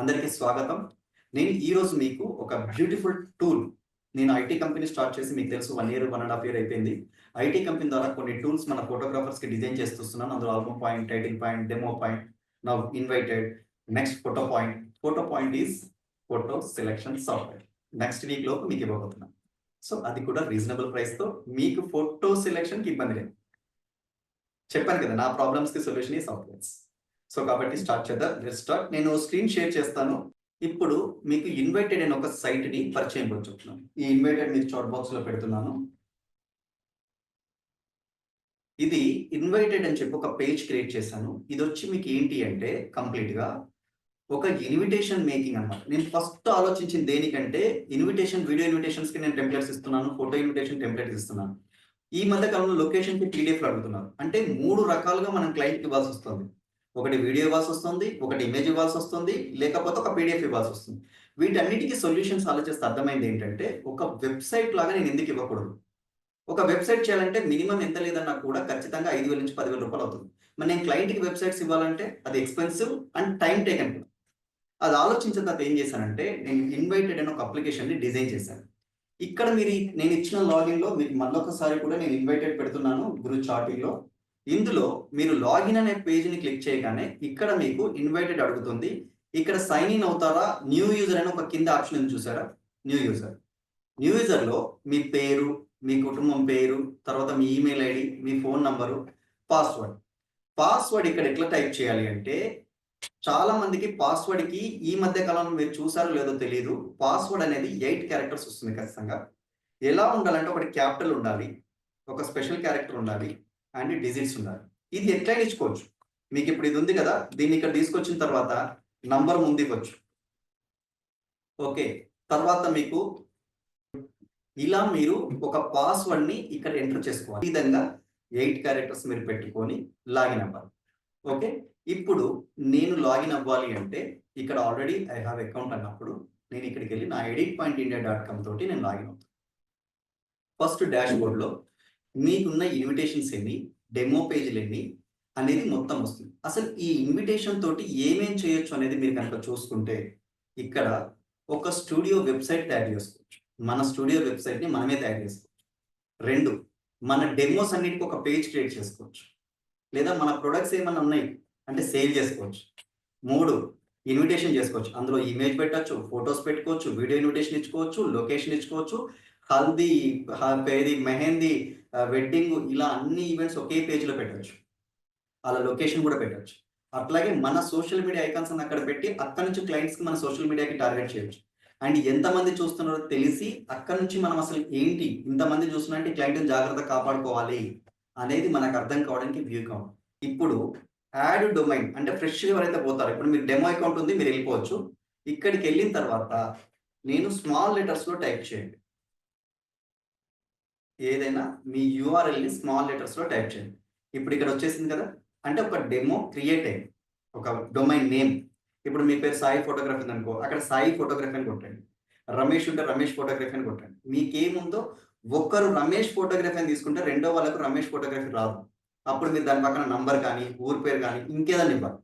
అందరికీ స్వాగతం. నేను ఈ రోజు మీకు ఒక బ్యూటిఫుల్ టూల్ నేను ఐటీ కంపెనీ స్టార్ట్ చేసి మీకు తెలుసు one year one and half year అయిపోయింది. ఐటీ కంపెనీ ద్వారా కొన్ని టూల్స్ మన ఫోటోగ్రాఫర్స్కి డిజైన్ చేస్తున్నాను అందులో album point title point demo point now invited next photo point. Photo point is photo selection software. Next week లోపు మీకు ఇవ్వబోతున్నాను. సో అది కూడా రీజనబుల్ ప్రైస్తో మీకు ఫోటో సెలెక్షన్కి ఇబ్బంది లేదు. చెప్పాను కదా నా ప్రాబ్లమ్స్కి సొల్యూషన్ ఈ సాఫ్ట్వేర్స్. సో కాబట్టి స్టార్ట్ చేద్దాం. లెట్ స్టార్ట్ నేను స్క్రీన్ షేర్ చేస్తాను. ఇప్పుడు మీకు ఇన్వైటెడ్ అనే ఒక సైట్ని పరిచయం చెప్తున్నాను ఈ ఇన్వైటెడ్ మీకు చాట్ బాక్స్లో పెడుతున్నాను. ఇది ఇన్వైటెడ్ అని చెప్పి ఒక పేజ్ క్రియేట్ చేశాను. ఇది వచ్చి మీకు ఏంటి అంటే కంప్లీట్గా ఒక ఇన్విటేషన్ మేకింగ్ అన్నమాట. నేను ఫస్ట్ ఆలోచించింది దేనికంటే ఇన్విటేషన్ వీడియో ఇన్విటేషన్స్కి నేను టెంప్లెట్స్ ఇస్తున్నాను ఫోటో ఇన్విటేషన్ టెంప్లెట్స్ ఇస్తున్నాను. ఈ మధ్య కాలంలో లొకేషన్కి పీడిఎఫ్ అడుగుతున్నారు. అంటే మూడు రకాలుగా మనం క్లయింట్ ఇవ్వాల్సి వస్తుంది. ఒకటి వీడియో ఇవ్వాల్సి వస్తుంది ఒకటి ఇమేజ్ ఇవ్వాల్సి వస్తుంది లేకపోతే ఒక పీడిఎఫ్ ఇవ్వాల్సి వస్తుంది. వీటన్నిటికీ సొల్యూషన్స్ ఆలోచిస్తే అర్థమైంది ఏంటంటే ఒక వెబ్సైట్ లాగా నేను ఎందుకు ఇవ్వకూడదు? ఒక వెబ్సైట్ చేయాలంటే మినిమం ఎంత లేదన్నా కూడా ఖచ్చితంగా ఐదు వేల నుంచి పదివేల రూపాయలు అవుతుంది. మరి నేను క్లయింట్కి వెబ్సైట్స్ ఇవ్వాలంటే అది ఎక్స్పెన్సివ్ అండ్ టైం టేకన్ కూడా అది ఆలోచించిన తర్వాత ఏం చేశానంటే నేను ఇన్వైటెడ్ అనే ఒక అప్లికేషన్ని డిజైన్ చేశాను. ఇక్కడ మీరు నేను ఇచ్చిన లాగిన్లో మీరు మళ్ళొకసారి కూడా నేను ఇన్వైటెడ్ పెడుతున్నాను గురు చాటింగ్లో ఇందులో మీరు లాగిన్ అనే పేజ్ని క్లిక్ చేయగానే ఇక్కడ మీకు ఇన్వైటెడ్ అడుగుతుంది. ఇక్కడ సైన్ ఇన్ అవుతారా? న్యూ యూజర్ అని ఒక కింద ఆప్షన్ చూసారా? న్యూ యూజర్ న్యూ యూజర్లో మీ పేరు మీ కుటుంబం పేరు తర్వాత మీ ఈమెయిల్ ఐడి మీ ఫోన్ నంబరు పాస్వర్డ్ పాస్వర్డ్ ఇక్కడ ఎట్లా టైప్ చేయాలి అంటే చాలా మందికి పాస్వర్డ్కి ఈ మధ్య కాలంలో మీరు చూసారో లేదో తెలియదు పాస్వర్డ్ అనేది ఎయిట్ క్యారెక్టర్స్ వస్తుంది ఖచ్చితంగా. ఎలా ఉండాలంటే ఒకటి క్యాపిటల్ ఉండాలి. ఒక స్పెషల్ క్యారెక్టర్ ఉండాలి. అండ్ డిజీన్స్ ఉన్నారు. ఇది ఎట్లా ఇచ్చుకోవచ్చు మీకు ఇప్పుడు ఇది ఉంది కదా దీన్ని ఇక్కడ తీసుకొచ్చిన తర్వాత నంబర్ ముందు ఇవ్వచ్చు. ఓకే తర్వాత మీకు ఇలా మీరు ఒక పాస్వర్డ్ని ఇక్కడ ఎంటర్ చేసుకోవాలి. ఈ విధంగా ఎయిట్ క్యారెక్టర్స్ మీరు పెట్టుకొని లాగిన్ అవ్వాలి. ఓకే ఇప్పుడు నేను లాగిన్ అవ్వాలి అంటే ఇక్కడ ఆల్రెడీ ఐ హావ్ అకౌంట్ అన్నప్పుడు నేను ఇక్కడికి వెళ్ళి నా edit point India dot com తోటి నేను లాగిన్ అవుతాను. ఫస్ట్ డాష్ బోర్డ్లో మీకున్న ఇన్విటేషన్స్ ఎన్ని డెమో పేజీలు ఎన్ని అనేది మొత్తం వస్తుంది. అసలు ఈ ఇన్విటేషన్ తోటి ఏమేం చేయొచ్చు అనేది మీరు కనుక చూసుకుంటే ఇక్కడ ఒక స్టూడియో వెబ్సైట్ తయారు చేసుకోవచ్చు. మన స్టూడియో వెబ్సైట్ని మనమే తయారు చేసుకోవచ్చు. రెండు మన డెమోస్ అన్నిటికీ ఒక పేజ్ క్రియేట్ చేసుకోవచ్చు. లేదా మన ప్రొడక్ట్స్ ఏమైనా ఉన్నాయి అంటే సేల్ చేసుకోవచ్చు. మూడు ఇన్విటేషన్ చేసుకోవచ్చు. అందులో ఇమేజ్ పెట్టచ్చు ఫొటోస్ పెట్టుకోవచ్చు వీడియో ఇన్విటేషన్ ఇచ్చుకోవచ్చు లొకేషన్ ఇచ్చుకోవచ్చు. హల్దీ పేది మెహందీ వెడ్డింగ్ ఇలా అన్ని ఈవెంట్స్ ఒకే పేజ్లో పెట్టచ్చు. అలా లొకేషన్ కూడా పెట్టచ్చు. అట్లాగే మన సోషల్ మీడియా ఐకాన్స్ అన్ని అక్కడ పెట్టి అక్కడ నుంచి క్లయింట్స్కి మన సోషల్ మీడియాకి టార్గెట్ చేయొచ్చు. అండ్ ఎంతమంది చూస్తున్నారో తెలిసి అక్కడ నుంచి మనం అసలు ఏంటి ఇంతమంది చూస్తున్నారంటే క్లయింట్ని జాగ్రత్త కాపాడుకోవాలి అనేది మనకు అర్థం కావడానికి వ్యూ అకౌంట్ ఇప్పుడు యాడ్ డొమైన్ అంటే ఫ్రెష్గా ఎవరైతే పోతారో ఇప్పుడు మీరు డెమో అకౌంట్ ఉంది మీరు వెళ్ళిపోవచ్చు. ఇక్కడికి వెళ్ళిన తర్వాత నేను స్మాల్ లెటర్స్లో టైప్ చేయండి. ఏదైనా మీ యూఆర్ఎల్ని స్మాల్ లెటర్స్లో టైప్ చేయండి. ఇప్పుడు ఇక్కడ వచ్చేసింది కదా అంటే ఒక డెమో క్రియేట్ అయింది. ఒక డొమైన్ నేమ్ ఇప్పుడు మీ పేరు సాయి ఫోటోగ్రఫీ అనుకో అక్కడ సాయి ఫోటోగ్రఫీ అని కొట్టండి. రమేష్ ఉంటే రమేష్ ఫోటోగ్రఫీ అని కొట్టండి. మీకేముందో ఒక్కరు రమేష్ ఫోటోగ్రఫీ అని తీసుకుంటే రెండో వాళ్ళకు రమేష్ ఫోటోగ్రఫీ రాదు. అప్పుడు మీరు దాని పక్కన నంబర్ కానీ ఊరి పేరు కానీ ఇంకేదని ఇవ్వాలి.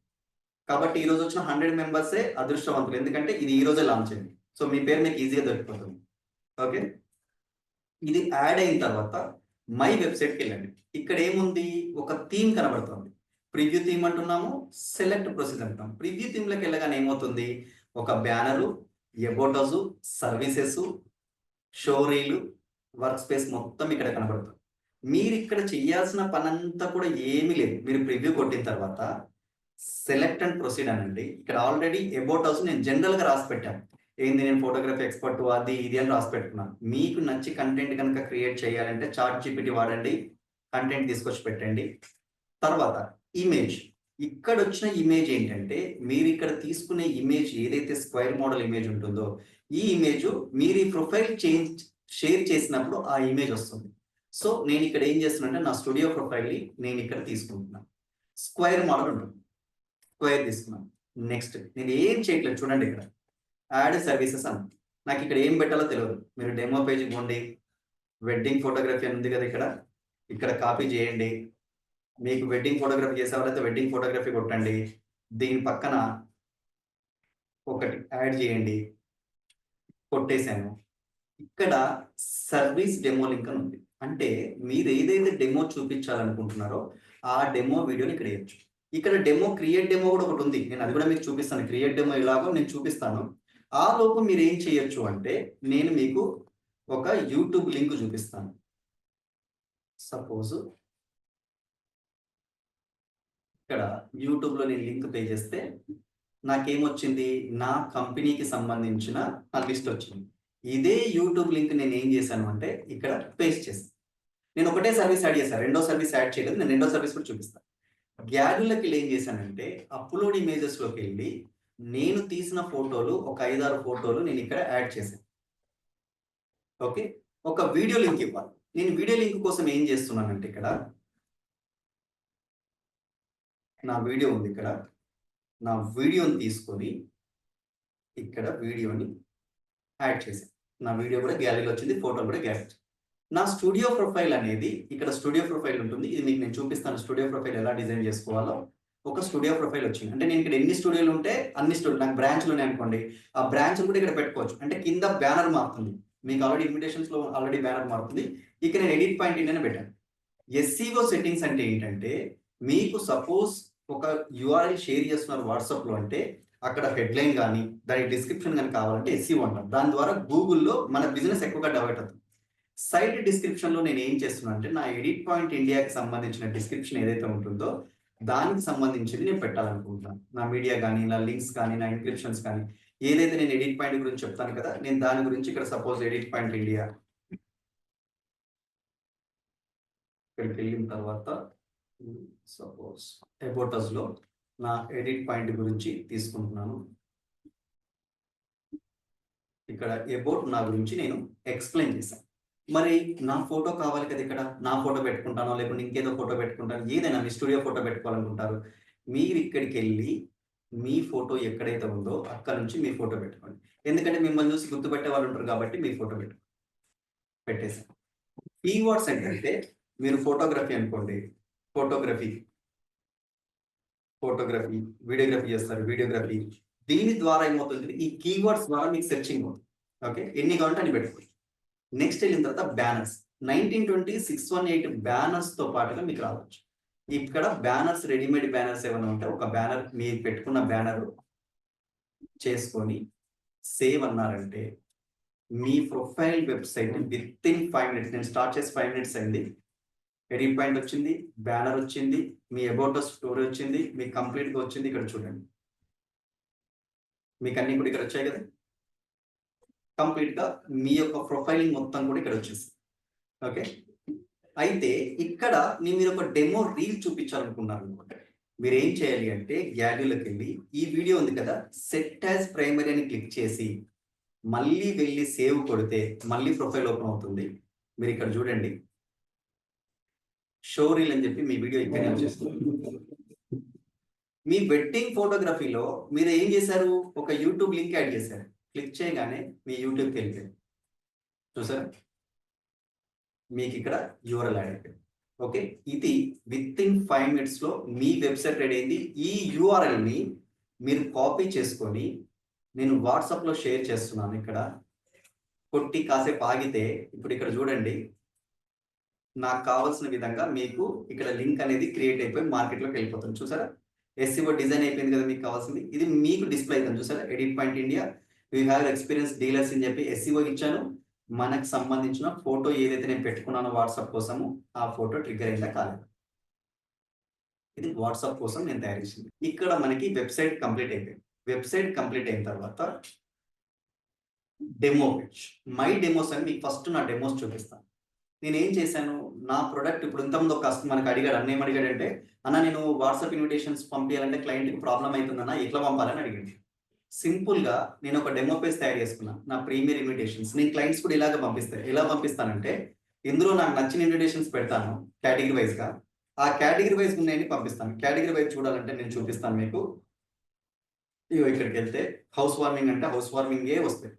కాబట్టి ఈ రోజు వచ్చిన హండ్రెడ్ మెంబర్సే అదృష్టవంతులు. ఎందుకంటే ఇది ఈ రోజే లాంచ్ అయింది. సో మీ పేరు మీకు ఈజీగా దొరికిపోతుంది. ఓకే? ఇది యాడ్ అయిన తర్వాత మై వెబ్సైట్కి వెళ్ళండి. ఇక్కడ ఏముంది? ఒక థీమ్ కనబడుతుంది. ప్రివ్యూ థీమ్ అంటున్నాము సెలెక్ట్ ప్రొసీజ్ అంటున్నాము. ప్రివ్యూ థీమ్లోకి వెళ్ళగానే ఏమవుతుంది? ఒక బ్యానరు ఎబోటోస్ సర్వీసెస్ షోరీలు వర్క్ స్పేస్ మొత్తం ఇక్కడ కనబడుతుంది. మీరు ఇక్కడ చేయాల్సిన పనంతా కూడా ఏమీ లేదు. మీరు ప్రివ్యూ కొట్టిన తర్వాత సెలెక్ట్ అండ్ ప్రొసీడ్ అనండి. ఇక్కడ ఆల్రెడీ అబౌట్ హౌస్ నేను జనరల్గా రాసి పెట్టాను. ఏంది నేను ఫోటోగ్రఫీ ఎక్స్పర్ట్ అది ఇది అని రాసి పెట్టుకున్నాను. మీకు నచ్చి కంటెంట్ కనుక క్రియేట్ చేయాలంటే చార్ట్ జీపీటీ వాడండి కంటెంట్ తీసుకొచ్చి పెట్టండి. తర్వాత ఇమేజ్ ఇక్కడ వచ్చిన ఇమేజ్ ఏంటంటే మీరు ఇక్కడ తీసుకునే ఇమేజ్ ఏదైతే స్క్వైర్ మోడల్ ఇమేజ్ ఉంటుందో ఈ ఇమేజ్ మీరు ఈ ప్రొఫైల్ చేంజ్ షేర్ చేసినప్పుడు ఆ ఇమేజ్ వస్తుంది. సో నేను ఇక్కడ ఏం చేస్తున్నానంటే నా స్టూడియో ప్రొఫైల్ని నేను ఇక్కడ తీసుకుంటున్నాను స్క్వైర్ మోడల్ ఉంటుంది. స్క్వైర్ తీసుకున్నాను. నెక్స్ట్ నేను ఏం చేయట్లేదు చూడండి ఇక్కడ. యాడ్ సర్వీసెస్ అని నాకు ఇక్కడ ఏం పెట్టాలో తెలియదు మీరు డెమో పేజ్ పోండి. వెడ్డింగ్ ఫోటోగ్రఫీ అని ఉంది కదా ఇక్కడ. ఇక్కడ కాపీ చేయండి. మీకు వెడ్డింగ్ ఫోటోగ్రఫీ చేసేవాళ్ళైతే వెడ్డింగ్ ఫోటోగ్రఫీ కొట్టండి. దీని పక్కన ఒకటి యాడ్ చేయండి. కొట్టేశాను ఇక్కడ సర్వీస్ డెమో లింక్ అని ఉంది. అంటే మీరు ఏదైతే డెమో చూపించాలనుకుంటున్నారో ఆ డెమో వీడియోని ఇక్కడ వేయచ్చు. ఇక్కడ డెమో క్రియేట్ డెమో కూడా ఒకటి ఉంది. నేను అది కూడా మీకు చూపిస్తాను. క్రియేట్ డెమో ఇలాగో నేను చూపిస్తాను. ఆ లోపు మీరు ఏం చేయొచ్చు అంటే నేను మీకు ఒక యూట్యూబ్ లింక్ చూపిస్తాను. సపోజ్ ఇక్కడ యూట్యూబ్లో నేను లింక్ పే చేస్తే నాకేమొచ్చింది? నా కంపెనీకి సంబంధించిన నా లిస్ట్ వచ్చింది. ఇదే యూట్యూబ్ లింక్ నేను ఏం చేశాను అంటే ఇక్కడ పేస్ట్ చేశాను. నేను ఒకటే సర్వీస్ యాడ్ చేశాను. రెండో సర్వీస్ యాడ్ చేయలేదు. నేను రెండో సర్వీస్ కూడా చూపిస్తాను. గ్యాలరీలోకి వెళ్ళి ఏం చేశానంటే అప్లోడ్ ఇమేజెస్లోకి వెళ్ళి నేను తీసిన ఫోటోలు ఒక ఐదారు ఫోటోలు నేను ఇక్కడ యాడ్ చేశాను. ఓకే? ఒక వీడియో లింక్ ఇవ్వాలి. నేను వీడియో లింక్ కోసం ఏం చేస్తున్నానంటే ఇక్కడ నా వీడియో ఉంది ఇక్కడ. నా వీడియోని తీసుకొని ఇక్కడ వీడియోని యాడ్ చేశాను. నా వీడియో కూడా గ్యాలరీలో వచ్చింది ఫోటో కూడా గ్యాలరీ నా స్టూడియో ప్రొఫైల్ అనేది ఇక్కడ స్టూడియో ప్రొఫైల్ ఉంటుంది. ఇది మీకు నేను చూపిస్తాను స్టూడియో ప్రొఫైల్ ఎలా డిజైన్ చేసుకోవాలో. ఒక స్టూడియో ప్రొఫైల్ వచ్చింది. అంటే నేను ఇక్కడ ఎన్ని స్టూడియోలు ఉంటే అన్ని స్టూడియో నాకు బ్రాంచ్లు ఉన్నాయి అనుకోండి. ఆ బ్రాంచ్ కూడా ఇక్కడ పెట్టుకోవచ్చు. అంటే కింద బ్యానర్ మారుతుంది. మీకు ఆల్రెడీ ఇన్విటేషన్స్లో ఆల్రెడీ బ్యానర్ మారుతుంది. ఇక్కడ నేను ఎడిట్ పాయింట్ ఏంటనే పెట్టాను. ఎస్సీఓ సెట్టింగ్స్ అంటే ఏంటంటే మీకు సపోజ్ ఒక యూఆర్ఎల్ షేర్ చేస్తున్నారు వాట్సాప్లో అంటే అక్కడ హెడ్లైన్ కానీ దాని డిస్క్రిప్షన్ కానీ కావాలంటే ఎస్సీఓ అంటాం దాని ద్వారా గూగుల్లో మన బిజినెస్ ఎక్కువగా డెవలప్ అవుతుంది. సైట్ డిస్క్రిప్షన్లో నేను ఏం చేస్తున్నాను అంటే నా ఎడిట్ పాయింట్ ఇండియాకి సంబంధించిన డిస్క్రిప్షన్ ఏదైతే ఉంటుందో దానికి సంబంధించింది నేను పెట్టాలనుకుంటున్నాను. నా మీడియా కానీ నా లింక్స్ కానీ నా ఇన్క్రిప్షన్స్ కానీ ఏదైతే నేను ఎడిట్ పాయింట్ గురించి చెప్తాను కదా నేను దాని గురించి ఇక్కడ సపోజ్ ఎడిట్ పాయింట్ ఇండియా ఇక్కడికి వెళ్ళిన తర్వాత సపోజ్ అబోటస్లో నా ఎడిట్ పాయింట్ గురించి తీసుకుంటున్నాను. ఇక్కడ ఎబోట్ నా గురించి నేను ఎక్స్ప్లెయిన్ చేశాను. మరి నా ఫోటో కావాలి కదా ఇక్కడ? నా ఫోటో పెట్టుకుంటానో లేకుంటే ఇంకేదో ఫోటో పెట్టుకుంటాను? ఏదైనా మీ స్టూడియో ఫోటో పెట్టుకోవాలనుకుంటారు. మీరు ఇక్కడికి వెళ్ళి మీ ఫోటో ఎక్కడైతే ఉందో అక్కడ నుంచి మీ ఫోటో పెట్టుకోండి. ఎందుకంటే మిమ్మల్ని చూసి గుర్తుపెట్టే వాళ్ళు ఉంటారు కాబట్టి మీ ఫోటో పెట్టు పెట్టేసాను కీవర్డ్స్ ఏంటంటే మీరు ఫోటోగ్రఫీ అనుకోండి. ఫోటోగ్రఫీ. ఫోటోగ్రఫీ వీడియోగ్రఫీ చేస్తారు వీడియోగ్రఫీ. దీని ద్వారా ఏమవుతుంది ఈ కీవర్డ్స్ ద్వారా మీకు సెర్చింగ్ అవుతుంది. ఓకే? ఎన్ని కావాలంటే అని పెట్టుకోండి. నెక్స్ట్ వెళ్ళిన తర్వాత banners nineteen twenty six one eight బ్యానర్స్తో పాటుగా మీకు రావచ్చు. ఇక్కడ బ్యానర్స్ రెడీమేడ్ బ్యానర్స్ ఏమైనా ఉంటే ఒక బ్యానర్ మీరు పెట్టుకున్న బ్యానర్ చేసుకొని సేవ్ అన్నారంటే మీ profile website within five minutes నేను స్టార్ట్ చేసి ఫైవ్ మినిట్స్ అయింది. ఎడిట్ పాయింట్ వచ్చింది బ్యానర్ వచ్చింది మీ అబౌట్ స్టోరీ వచ్చింది మీ కంప్లీట్గా వచ్చింది ఇక్కడ చూడండి. మీకు అన్ని కూడా ఇక్కడ వచ్చాయి కదా? కంప్లీట్గా మీ యొక్క ప్రొఫైలింగ్ మొత్తం కూడా ఇక్కడ వచ్చేసి ఓకే అయితే ఇక్కడ నేను మీరు ఒక డెమో రీల్ చూపించాలనుకున్నాను అనుకోండి మీరు ఏం చేయాలి అంటే గ్యాలరీలోకి వెళ్ళి ఈ వీడియో ఉంది కదా సెట్ యాజ్ ప్రైమరీ అని క్లిక్ చేసి మళ్ళీ వెళ్ళి సేవ్ కొడితే మళ్ళీ ప్రొఫైల్ ఓపెన్ అవుతుంది. మీరు ఇక్కడ చూడండి. షో రీల్ అని చెప్పి మీ వీడియో ఇక్కడే వచ్చేస్తుంది. మీ వెడ్డింగ్ ఫోటోగ్రఫీలో మీరు ఏం చేశారు? ఒక యూట్యూబ్ లింక్ యాడ్ చేశారు. క్లిక్ చేయగానే మీ యూట్యూబ్కి వెళ్ళిపోయింది. చూసారా? మీకు ఇక్కడ యూఆర్ఎల్ యాడ్ అయిపోయింది. ఓకే? ఇది విత్ ఇన్ ఫైవ్ మినిట్స్లో మీ వెబ్సైట్ రెడీ అయింది. ఈ యూఆర్ఎల్ని మీరు కాపీ చేసుకొని నేను వాట్సాప్లో షేర్ చేస్తున్నాను ఇక్కడ. కొట్టి కాసేపు ఆగితే ఇప్పుడు ఇక్కడ చూడండి. నాకు కావాల్సిన విధంగా మీకు ఇక్కడ లింక్ అనేది క్రియేట్ అయిపోయి మార్కెట్లోకి వెళ్ళిపోతుంది. చూసారా? ఎస్సీఓ డిజైన్ అయిపోయింది కదా మీకు కావాల్సింది. ఇది మీకు డిస్ప్లే అవుతుంది చూసారా? Edit point India we have experience dealers అని చెప్పి ఎస్సీఓ ఇచ్చాను. మనకు సంబంధించిన ఫోటో ఏదైతే నేను పెట్టుకున్నానో వాట్సాప్ కోసము ఆ ఫోటో ట్రిగ్గర్ అయిందా కాలేదు. ఇది వాట్సాప్ కోసం నేను తయారు చేసింది. ఇక్కడ మనకి వెబ్సైట్ కంప్లీట్ అయిపోయింది. వెబ్సైట్ కంప్లీట్ అయిన తర్వాత డెమో పేజ్ మై డెమోస్ అని మీకు ఫస్ట్ నా డెమోస్ చూపిస్తాను. నేను ఏం చేశాను? నా ప్రొడక్ట్ ఇప్పుడు ఇంతకుముందు ఒక మనకి అడిగాడు. అన్న ఏం అడిగాడంటే అన్న నేను వాట్సాప్ ఇన్విటేషన్స్ పంపించాలంటే క్లయింట్కి ప్రాబ్లం అవుతుందన్న ఎట్లా పంపాలని అడిగాడు. సింపుల్గా నేను ఒక డెమో పేజ్ తయారు చేసుకున్నాను నా ప్రీమియర్ ఇన్విటేషన్స్. నేను క్లయింట్స్ కూడా ఇలాగ పంపిస్తాను ఎలా పంపిస్తానంటే ఇందులో నాకు నచ్చిన ఇన్విటేషన్స్ పెడతాను కేటగిరీ వైజ్గా ఆ కేటగిరీ వైజ్ ఉన్నాయని పంపిస్తాను. కేటగిరీ వైజ్ చూడాలంటే నేను చూపిస్తాను మీకు. ఇగో ఇక్కడికి వెళ్తే హౌస్ వార్మింగ్ అంటే హౌస్ వార్మింగే వస్తాయి.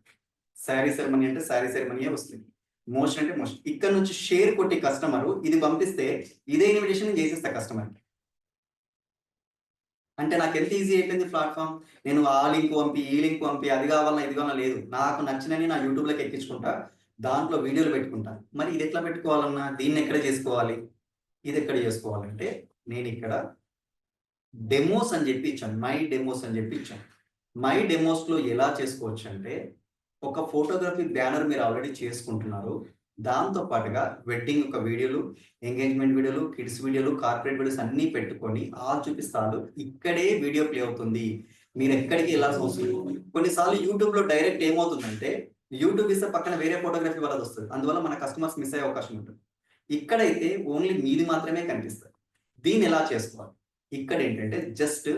శారీ సెరమనీ అంటే శారీ సెరమనీయే వస్తుంది మోషన్ అంటే మోషన్. ఇక్కడ నుంచి షేర్ కొట్టి కస్టమర్ ఇది పంపిస్తే ఇదే ఇన్విటేషన్ చేసేస్తా కస్టమర్ అంటే నాకు ఎంత ఈజీ అయిపోయింది ప్లాట్ఫామ్ నేను ఆ లింక్ పంపి ఈ లింక్ పంపి అది కావాలన్నా ఇది కావాలన్నా లేదు. నాకు నచ్చినని నా యూట్యూబ్లోకి ఎక్కించుకుంటా దాంట్లో వీడియోలు పెట్టుకుంటాను మరి ఇది ఎట్లా పెట్టుకోవాలన్నా? దీన్ని ఎక్కడ చేసుకోవాలి? ఇది ఎక్కడ చేసుకోవాలంటే నేను ఇక్కడ డెమోస్ అని చెప్పి ఇచ్చాను. మై డెమోస్ అని చెప్పి ఇచ్చాను. మై డెమోస్లో ఎలా చేసుకోవచ్చు అంటే ఒక ఫోటోగ్రఫీ బ్యానర్ మీరు ఆల్రెడీ చేసుకుంటున్నారు. దాంతో పాటుగా వెడ్డింగ్ ఒక వీడియోలు ఎంగేజ్మెంట్ వీడియోలు కిడ్స్ వీడియోలు కార్పొరేట్ వీడియోస్ అన్నీ పెట్టుకొని ఆ చూపిస్తాను ఇక్కడే వీడియో ప్లే అవుతుంది. మీరు ఎక్కడికి వెళ్ళాల్సిన అవసరం కొన్నిసార్లు యూట్యూబ్లో డైరెక్ట్ ఏమవుతుందంటే యూట్యూబ్ ఇస్తే పక్కన వేరే ఫోటోగ్రఫీ వాళ్ళది వస్తుంది. అందువల్ల మన కస్టమర్స్ మిస్ అయ్యే అవకాశం ఉంటుంది. ఇక్కడైతే ఓన్లీ మీది మాత్రమే కనిపిస్తుంది. దీన్ని ఎలా చేసుకోవాలి? ఇక్కడ ఏంటంటే జస్ట్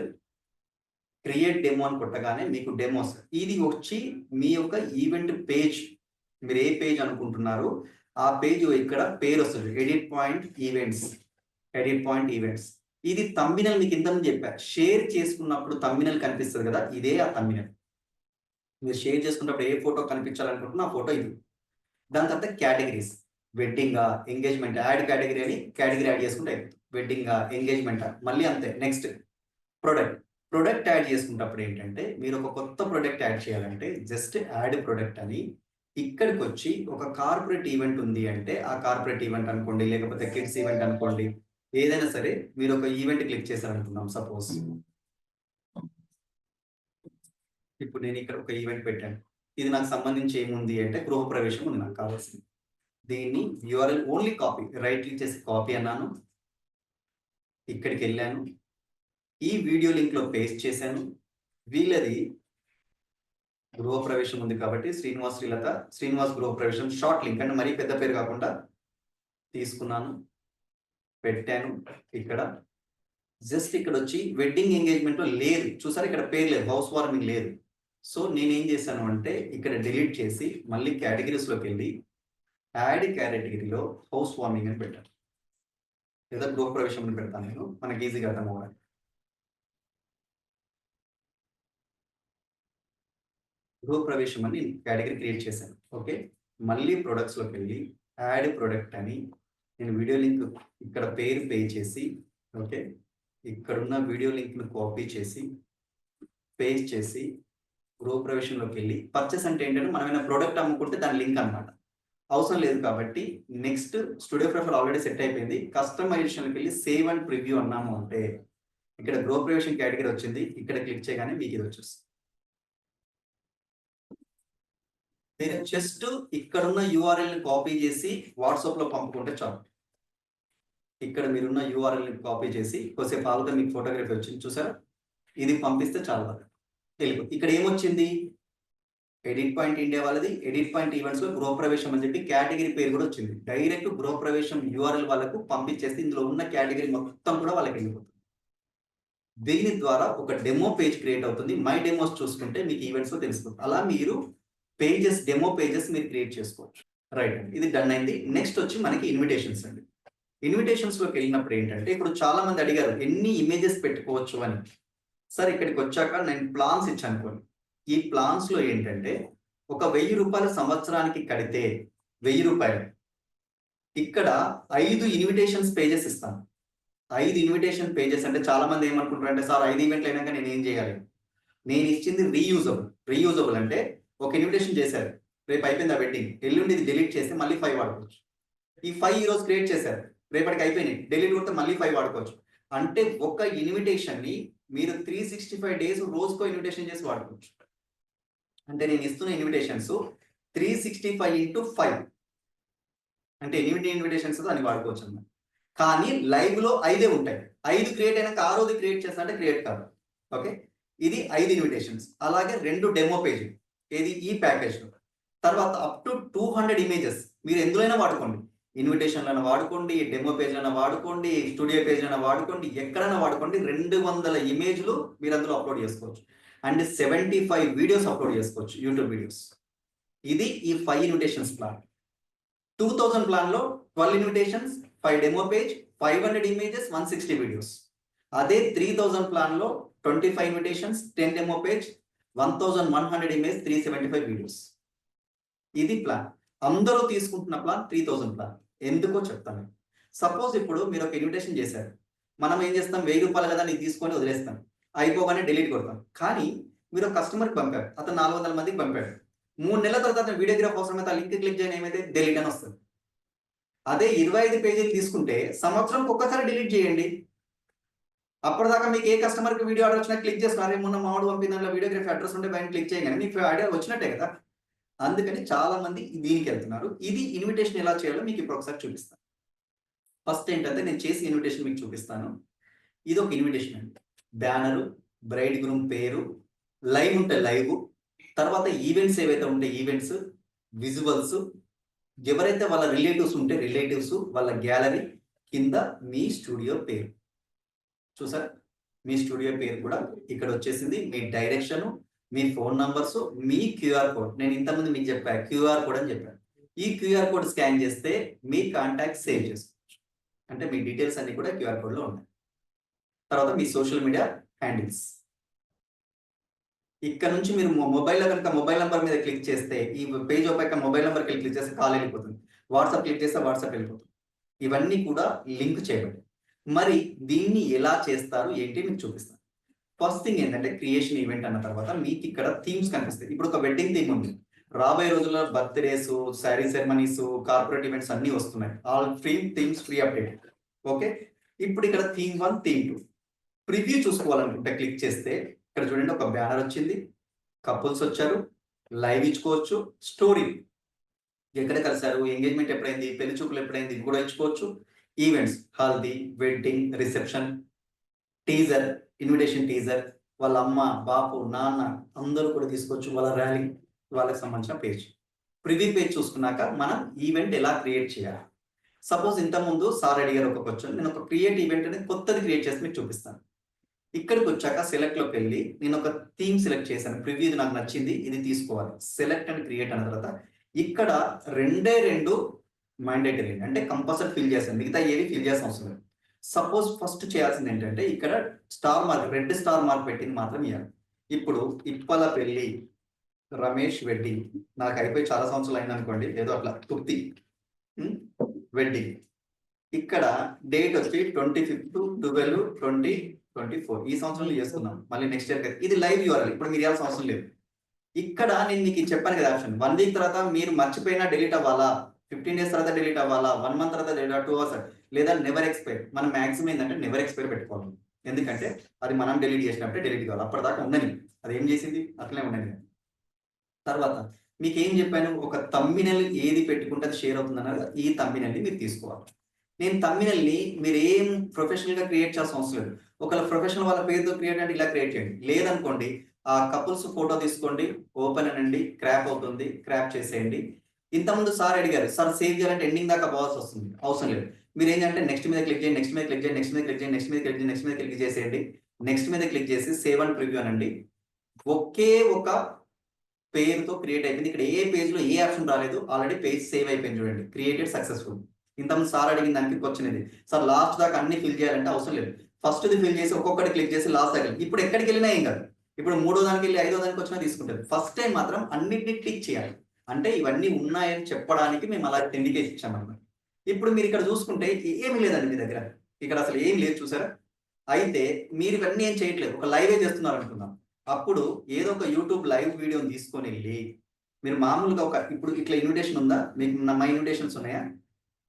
క్రియేట్ డెమో అని కొట్టగానే మీకు డెమోస్ ఇది వచ్చి మీ యొక్క ఈవెంట్ పేజ్ మీరు ఏ పేజ్ అనుకుంటున్నారో? ఆ పేజ్ ఇక్కడ పేరు వస్తుంది. Edit point events edit point events ఇది తమ్మినల్ మీకు ఇంత చెప్పా. షేర్ చేసుకున్నప్పుడు తమ్మినల్ కనిపిస్తుంది కదా? ఇదే ఆ తమ్మినల్ మీరు షేర్ చేసుకున్నప్పుడు ఏ ఫోటో కనిపించాలనుకుంటున్నా ఆ ఫోటో ఇది. దాని తర్వాత categories wedding engagement add category అని కేటగిరీ యాడ్ చేసుకుంటే వెడ్డింగ్ ఎంగేజ్మెంట్ మళ్ళీ అంతే. నెక్స్ట్ ప్రొడక్ట్ ప్రొడక్ట్ యాడ్ చేసుకున్నప్పుడు ఏంటంటే మీరు ఒక కొత్త ప్రొడక్ట్ యాడ్ చేయాలంటే జస్ట్ యాడ్ ప్రొడక్ట్ అని ఇక్కడికి వచ్చి ఒక కార్పొరేట్ ఈవెంట్ ఉంది అంటే ఆ కార్పొరేట్ ఈవెంట్ అనుకోండి లేకపోతే కిడ్స్ ఈవెంట్ అనుకోండి ఏదైనా సరే మీరు ఒక ఈవెంట్ క్లిక్ చేశారనుకుందాం సపోజ్. ఇప్పుడు నేను ఇక్కడ ఒక ఈవెంట్ పెట్టాను. ఇది నాకు సంబంధించి ఏముంది అంటే గృహప్రవేశం ఉంది నాకు కావాల్సింది. దీన్ని URL only copy right click చేసి కాపీ అన్నాను. ఇక్కడికి వెళ్ళాను. ఈ వీడియో లింక్లో పేస్ట్ చేశాను. వీళ్ళది గృహప్రవేశం ఉంది కాబట్టి శ్రీనివాస్ శ్రీలత శ్రీనివాస్ గృహప్రవేశం షార్ట్ లింక్. అంటే మరీ పెద్ద పేరు కాకుండా తీసుకున్నాను పెట్టాను ఇక్కడ. జస్ట్ ఇక్కడ వచ్చి వెడ్డింగ్ ఎంగేజ్మెంట్లో లేదు. చూసారు ఇక్కడ పేరు లేదు హౌస్ వార్మింగ్ లేదు. సో నేను ఏం చేశాను అంటే ఇక్కడ డిలీట్ చేసి మళ్ళీ కేటగిరీస్లోకి వెళ్ళి యాడ్ కేటగిరీలో హౌస్ వార్మింగ్ అని పెట్టాను. లేదా గృహప్రవేశం అని పెడతాను నేను మనకి ఈజీగా అర్థం అవ్వడానికి గృహప్రవేశం అని కేటగిరీ క్రియేట్ చేశాను. ఓకే? మళ్ళీ products లోకి వెళ్ళి యాడ్ ప్రొడక్ట్ అని నేను వీడియో లింక్ ఇక్కడ పేరు పే చేసి ఓకే? ఇక్కడున్న వీడియో లింక్ను కాపీ చేసి పేస్ట్ చేసి గృహప్రవేశంలోకి వెళ్ళి పర్చేస్ అంటే ఏంటంటే మనం ఏమైనా ప్రోడక్ట్ అమ్ముకుంటే దాని లింక్ అన్నమాట. అవసరం లేదు కాబట్టి next studio prefer already set అయిపోయింది. కస్టమైజేషన్కి వెళ్ళి సేవ్ అండ్ ప్రివ్యూ అన్నాము అంటే ఇక్కడ గృహప్రవేశం కేటగిరీ వచ్చింది. ఇక్కడ క్లిక్ చేయగానే మీకు ఇది వచ్చేస్తుంది. మీరు జస్ట్ ఇక్కడున్న యూఆర్ఎల్ని కాపీ చేసి వాట్సాప్లో పంపుకుంటే చాలు. ఇక్కడ మీరున్న యూఆర్ఎల్ని కాపీ చేసి కొద్దిసేపు ఆగుతా మీకు ఫోటోగ్రఫీ వచ్చింది చూసారా? ఇది పంపిస్తే చాలు కదా తెలుగు ఇక్కడ ఏమొచ్చింది? ఎడిట్ పాయింట్ ఇండియా వాళ్ళది. ఎడిట్ పాయింట్ ఈవెంట్స్లో గృహప్రవేశం అని చెప్పి కేటగిరీ పేరు కూడా వచ్చింది. డైరెక్ట్ గృహప్రవేశం యూఆర్ఎల్ వాళ్ళకు పంపించేస్తే ఇందులో ఉన్న కేటగిరీ మొత్తం కూడా వాళ్ళకి వెళ్ళిపోతుంది. దీని ద్వారా ఒక డెమో పేజ్ క్రియేట్ అవుతుంది. మై డెమోస్ చూసుకుంటే మీకు ఈవెంట్స్లో తెలుస్తుంది అలా మీరు పేజెస్ డెమో పేజెస్ మీరు క్రియేట్ చేసుకోవచ్చు. రైట్ అండి ఇది డన్ అయింది. నెక్స్ట్ వచ్చి మనకి ఇన్విటేషన్స్ అండి. ఇన్విటేషన్స్లోకి వెళ్ళినప్పుడు ఏంటంటే ఇప్పుడు చాలా మంది అడిగారు ఎన్ని ఇమేజెస్ పెట్టుకోవచ్చు అని. సార్ ఇక్కడికి వచ్చాక నేను ప్లాన్స్ ఇచ్చాను కొన్ని. ఈ ప్లాన్స్లో ఏంటంటే ఒక వెయ్యి రూపాయల సంవత్సరానికి కడితే వెయ్యి రూపాయలు. ఇక్కడ ఐదు ఇన్విటేషన్స్ పేజెస్ ఇస్తాను. ఐదు ఇన్విటేషన్ పేజెస్ అంటే చాలా మంది ఏమనుకుంటారు అంటే సార్ ఐదు ఈవెంట్లు అయినాక నేను ఏం చేయాలి? నేను ఇచ్చింది రీయూజబుల్ రీయూజబుల్ అంటే ఒక ఇన్విటేషన్ చేశారు. రేపు అయిపోయింది ఆ వెడ్డింగ్ ఎల్లుండి ఇది డిలీట్ చేస్తే మళ్ళీ ఫైవ్ వాడుకోవచ్చు. ఈ ఫైవ్ ఈ రోజు క్రియేట్ చేశారు. రేపటికి అయిపోయినాయి. డిలీట్ కొడితే మళ్ళీ ఫైవ్ వాడుకోవచ్చు. అంటే ఒక ఇన్విటేషన్ని మీరు త్రీ సిక్స్టీ ఫైవ్ డేస్ రోజుకో ఇన్విటేషన్ చేసి వాడుకోవచ్చు. అంటే నేను ఇస్తున్న invitations three sixty five into five అంటే ఎనిమిది ఇన్విటేషన్స్ అని వాడుకోవచ్చు అన్నమాట. కానీ లైవ్లో ఐదే ఉంటాయి. ఐదు క్రియేట్ అయినాక ఆ రోజు క్రియేట్ చేస్తా అంటే క్రియేట్ కాదు. ఓకే ఇది ఐదు ఇన్విటేషన్స్ అలాగే రెండు డెమో పేజీలు ఏది? ఈ ప్యాకేజ్లో. తర్వాత up to two hundred images మీరు ఎందులోనైనా వాడుకోండి. ఇన్విటేషన్లైనా వాడుకోండి డెమో పేజ్లైనా వాడుకోండి స్టూడియో పేజ్లైనా వాడుకోండి ఎక్కడైనా వాడుకోండి. రెండు వందల ఇమేజ్లు మీరు అందులో అప్లోడ్ చేసుకోవచ్చు. And seventy five videos upload చేసుకోవచ్చు యూట్యూబ్ వీడియోస్ ఇది ఈ five invitations plan two thousand ప్లాన్లో twelve invitations five demo page five hundred images one sixty videos అదే త్రీ థౌజండ్ ప్లాన్లో twenty five invitations ten demo page one thousand one hundred image three seventy five videos. ఇది plan. అందరూ తీసుకుంటున్న plan three thousand plan. ఎందుకో చెప్తాను. Suppose ఇప్పుడు మీరు ఒక ఇన్విటేషన్ చేశారు. మనం ఏం చేస్తాం? వెయ్యి రూపాయలు కదా నీకు తీసుకొని వదిలేస్తాం. అయిపోగానే డిలీట్ కొడతాం. కానీ మీరు కస్టమర్కి పంపారు. అతను నాలుగు వందల మందికి పంపాడు. మూడు నెలల తర్వాత అతను వీడియోగ్రాఫ్ అవసరమైతే ఆ లింక్ క్లిక్ చేయని ఏమైతే? డిలీట్ అని వస్తుంది. అదే ఇరవై ఐదు పేజీలు తీసుకుంటే సంవత్సరం ఒక్కసారి డిలీట్ చేయండి. అప్పటిదాకా మీకు ఏ కస్టమర్కి వీడియో ఆర్డర్ వచ్చినా క్లిక్ చేస్తున్నారు మొన్న మామిడి పంపిన దాంట్లో వీడియోగ్రఫీ అడ్రస్ ఉంటే పైన క్లిక్ చేయగానే మీకు ఐడియా వచ్చినట్టే కదా. అందుకని చాలా మంది దీనికి వెళ్తున్నారు. ఇది ఇన్విటేషన్ ఎలా చేయాలో మీకు ఇప్పుడు ఒకసారి చూపిస్తాను ఫస్ట్ ఏంటంటే నేను చేసి ఇన్విటేషన్ మీకు చూపిస్తాను. ఇది ఒక ఇన్విటేషన్ అండి. బ్యానరు బ్రైడ్ గ్రూమ్ పేరు లైవ్ ఉంటే లైవ్ తర్వాత ఈవెంట్స్ ఏవైతే ఉంటే ఈవెంట్స్ విజువల్స్ ఎవరైతే వాళ్ళ రిలేటివ్స్ ఉంటే రిలేటివ్స్ వాళ్ళ గ్యాలరీ కింద మీ స్టూడియో పేరు. చూసారు మీ స్టూడియో పేరు కూడా ఇక్కడ వచ్చేసింది. మీ డైరెక్షన్ మీ ఫోన్ నంబర్స్ మీ క్యూఆర్ కోడ్. నేను ఇంతకుముందు మీకు చెప్పా క్యూఆర్ కోడ్ అని చెప్పాను. ఈ క్యూఆర్ కోడ్ స్కాన్ చేస్తే మీ కాంటాక్ట్ సేవ్ చేసుకోవచ్చు. అంటే మీ డీటెయిల్స్ అన్ని కూడా క్యూఆర్ కోడ్లో తర్వాత మీ సోషల్ మీడియా హ్యాండిల్స్. ఇక్కడ నుంచి మీరు మొబైల్ కనుక మొబైల్ నెంబర్ మీద క్లిక్ చేస్తే ఈ పేజ్ ఒక మొబైల్ నెంబర్ క్లిక్ చేస్తే కాల్ వెళ్ళిపోతుంది. వాట్సాప్ క్లిక్ చేస్తే వాట్సాప్ వెళ్ళిపోతుంది. ఇవన్నీ కూడా లింక్ చేయబడి మరి దీన్ని ఎలా చేస్తారు? ఏంటి? మీకు చూపిస్తాను. ఫస్ట్ థింగ్ ఏంటంటే క్రియేషన్ ఈవెంట్ అన్న తర్వాత మీకు ఇక్కడ థీమ్స్ కనిపిస్తాయి. ఇప్పుడు ఒక వెడ్డింగ్ థీమ్ ఉంది. రాబోయే రోజుల్లో birthdays sari ceremonies corporate events అన్ని వస్తున్నాయి. All free themes free update okay ఇప్పుడు ఇక్కడ theme one theme two preview చూసుకోవాలనుకుంటే click చేస్తే ఇక్కడ చూడండి ఒక బ్యానర్ వచ్చింది. కపుల్స్ వచ్చారు. లైవ్ ఇచ్చుకోవచ్చు. స్టోరీ ఎక్కడ కలిసారు ఎంగేజ్మెంట్ ఎప్పుడైంది? పెళ్ళి చూపులు ఎప్పుడైంది? ఇది కూడా ఇచ్చుకోవచ్చు. Events haldi wedding reception teaser invitation teaser వాళ్ళ అమ్మ బాపు నాన్న అందరూ కూడా తీసుకోవచ్చు వాళ్ళ ర్యాలీ వాళ్ళకి సంబంధించిన పేజ్ ప్రివ్యూ పేజ్ చూసుకున్నాక మనం ఈవెంట్ ఎలా క్రియేట్ చేయాలి? సపోజ్ ఇంతకుముందు సార్ అడిగారు ఒక క్వశ్చన్ నేను ఒక క్రియేట్ ఈవెంట్ అనేది కొత్తది క్రియేట్ చేసి మీకు చూపిస్తాను. ఇక్కడికి వచ్చాక సెలెక్ట్లోకి వెళ్ళి నేను ఒక థీమ్ సెలెక్ట్ చేశాను ప్రివ్యూ ఇది నాకు నచ్చింది ఇది తీసుకోవాలి. సెలెక్ట్ అండ్ క్రియేట్ అన్న తర్వాత ఇక్కడ రెండే రెండు మైండేటరీ అంటే కంపల్సరీ ఫిల్ చేస్తాను మిగతా ఏవి ఫిల్ చేసిన అవసరం లేదు. సపోజ్ ఫస్ట్ చేయాల్సింది ఏంటంటే ఇక్కడ star mark red star mark పెట్టింది మాత్రం ఇవ్వాలి ఇప్పుడు ఇప్పల పెళ్ళి రమేష్ వెడ్డింగ్ నాకు అయిపోయి చాలా సంవత్సరాలు అయింది అనుకోండి ఏదో అట్లా తృప్తి వెడ్డింగ్ ఇక్కడ డేట్ వచ్చి twenty fifth twelve twenty twenty four ఈ సంవత్సరంలో చేసుకుందాం మళ్ళీ నెక్స్ట్ ఇయర్ ఇది లైవ్ యూఆర్ఎల్ ఇప్పుడు మీరు ఇవ్వాల్సిన అవసరం లేదు. ఇక్కడ నేను మీకు చెప్పాను కదా ఆప్షన్. వన్ వీక్ తర్వాత మీరు మర్చిపోయినా డిలీట్ అవ్వాలా? ఫిఫ్టీన్ డేస్ తర్వాత డిలీట్ అవ్వాలా? వన్ మంత్ తర్వాత డిలీట్ టూ అవర్స్ లేదా నెవర్ ఎక్స్పైర్ మనం మాక్సిమం ఏంటంటే నెవర్ ఎక్స్పైర్ పెట్టుకోవాలి. ఎందుకంటే అది మనం డిలీట్ చేసినప్పుడే డిలీట్ కావాలి. అప్పటిదాకా ఉండని. అది ఏం చేసింది? అట్లనే ఉండని. తర్వాత మీకు ఏం చెప్పాను? ఒక తమ్మినల్ ఏది పెట్టుకుంటే అది షేర్ అవుతుంది అన్నది ఈ తమ్మినల్ని మీరు తీసుకోవాలి. నేను తమ్మినల్ని మీరు ఏం ప్రొఫెషనల్గా క్రియేట్ చేయాల్సిన అవసరం లేదు. ఒకవేళ ప్రొఫెషనల్ వాళ్ళ పేరుతో క్రియేట్ అంటే ఇలా క్రియేట్ చేయండి. లేదనుకోండి ఆ కపుల్స్ ఫోటో తీసుకోండి ఓపెన్ అనండి క్రాప్ అవుతుంది క్రాప్ చేసేయండి. ఇంతకుముందు సార్ అడిగారు సార్ సేవ్ చేయాలంటే ఎండింగ్ దాకా పోవాల్సి వస్తుంది అవసరం లేదు. మీరు ఏంటంటే నెక్స్ట్ మీద క్లిక్ చేయండి నెక్స్ట్ మీద క్లిక్ చేయండి నెక్స్ట్ మీద క్లిక్ చేయండి నెక్స్ట్ మీద క్లిక్ చేయండి నెక్స్ట్ మీద క్లిక్ చేసేయండి. నెక్స్ట్ మీద క్లిక్ చేసి సేవ్ అండ్ ప్రివ్యూ అనండి. ఒకే ఒక పేరుతో క్రియేట్ అయిపోయింది. ఇక్కడ ఏ పేజ్లో ఏ ఆప్షన్ రాలేదు ఆల్రెడీ పేజ్ సేవ్ అయిపోయింది చూడండి. క్రియేటెడ్ సక్సెస్ఫుల్ ఇంతకుముందు సార్ అడిగిన దానికి వచ్చినది సార్ లాస్ట్ దాకా అన్ని ఫిల్ చేయాలంటే అవసరం లేదు. ఫస్ట్ ది ఫిల్ చేసి ఒక్కొక్కటి క్లిక్ చేసి లాస్ట్ దాకా ఇప్పుడు ఎక్కడికి వెళ్ళినా ఏం కాదు. ఇప్పుడు మూడో దానికి వెళ్ళి ఐదో దానికి వచ్చినా తీసుకుంటుంది ఫస్ట్ టైం మాత్రం అన్నిటిని క్లిక్ చేయాలి. అంటే ఇవన్నీ ఉన్నాయని చెప్పడానికి మేము అలా ఇండికేట్ ఇచ్చామన్నమాట. ఇప్పుడు మీరు ఇక్కడ చూసుకుంటే ఏమీ లేదండి మీ దగ్గర. ఇక్కడ అసలు ఏం లేదు చూసారా? అయితే మీరు ఇవన్నీ ఏం చేయట్లేదు. ఒక లైవే చేస్తున్నారు అనుకుందాం. అప్పుడు ఏదో ఒక యూట్యూబ్ లైవ్ వీడియోని తీసుకొని వెళ్ళి మీరు మామూలుగా ఒక ఇప్పుడు ఇట్లా ఇన్విటేషన్ ఉందా? మీకు నా మా ఇన్విటేషన్స్ ఉన్నాయా?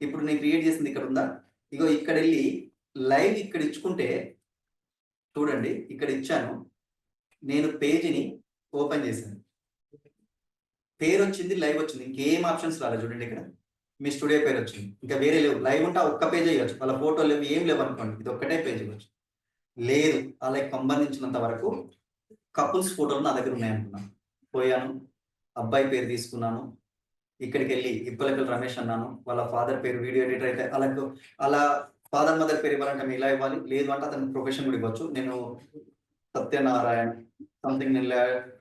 ఇప్పుడు నేను క్రియేట్ చేసింది ఇక్కడ ఉందా? ఇగో ఇక్కడ వెళ్ళి లైవ్ ఇక్కడ ఇచ్చుకుంటే చూడండి ఇక్కడ ఇచ్చాను. నేను పేజీని ఓపెన్ చేశాను. పేరు వచ్చింది లైవ్ వచ్చింది. ఇంకేం ఆప్షన్స్ రాలేదు చూడండి ఇక్కడ. మీ స్టూడియో పేరు వచ్చింది. ఇంకా వేరే లేవు. లైవ్ ఉంటే ఒక్క పేజ్ అయ్యొచ్చు వాళ్ళ ఫోటో లేవు ఏం లేవు అనుకోండి. ఇది ఒక్కటే పేజ్ ఇవ్వచ్చు. లేదు. అలాగే సంబంధించినంత వరకు కపుల్స్ ఫోటోలు నా దగ్గర ఉన్నాయనుకున్నాను పోయాను. అబ్బాయి పేరు తీసుకున్నాను. ఇక్కడికి వెళ్ళి ఇప్పలకల్ రమేష్ అన్నాను. వాళ్ళ ఫాదర్ పేరు వీడియో ఎడిటర్ అయితే అలా అలా ఫాదర్ మదర్ పేరు ఇవ్వాలంటే ఇలా ఇవ్వాలి. లేదు అంటే అతని ప్రొఫెషన్ కూడా ఇవ్వచ్చు. నేను సత్యనారాయణ సంథింగ్ నేను